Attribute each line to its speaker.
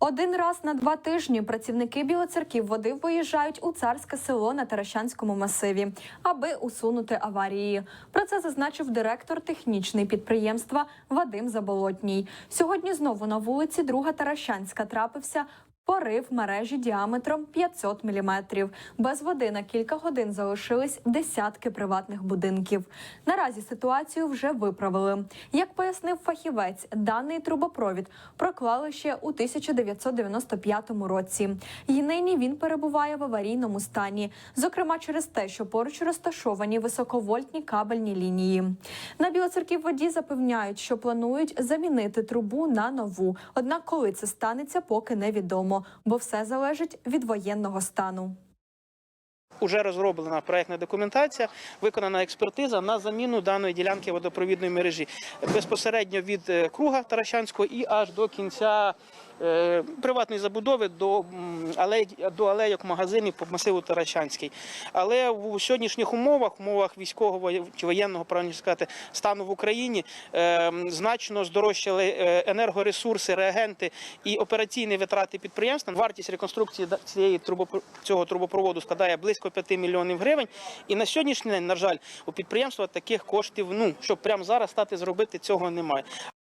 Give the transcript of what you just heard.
Speaker 1: Один раз на два тижні працівники білоцерків води виїжджають у царське село на Таращанському масиві, аби усунути аварії. Про це зазначив директор технічний підприємства Вадим Заболотній. Сьогодні знову на вулиці Друга Таращанська трапився. Порив мережі діаметром 500 міліметрів. Без води на кілька годин залишились десятки приватних будинків. Наразі ситуацію вже виправили. Як пояснив фахівець, даний трубопровід проклали ще у 1995 році. І нині він перебуває в аварійному стані, зокрема через те, що поруч розташовані високовольтні кабельні лінії. На Білоцерків воді запевняють, що планують замінити трубу на нову. Однак, коли це станеться, поки невідомо, бо все залежить від воєнного стану.
Speaker 2: Уже розроблена проектна документація, виконана експертиза на заміну даної ділянки водопровідної мережі безпосередньо від е, круга Таращанського і аж до кінця приватної забудови до алей, до алейок магазинів по масиву Таращанський. Але в сьогоднішніх умовах, умовах військового чи воєнного правильніше сказати, стану в Україні е, значно здорожчали е, енергоресурси, реагенти і операційні витрати підприємства. Вартість реконструкції цієї цього трубопроводу складає близько 5 мільйонів гривень. І на сьогоднішній день, на жаль, у підприємства таких коштів, ну щоб прямо зараз стати зробити, цього немає.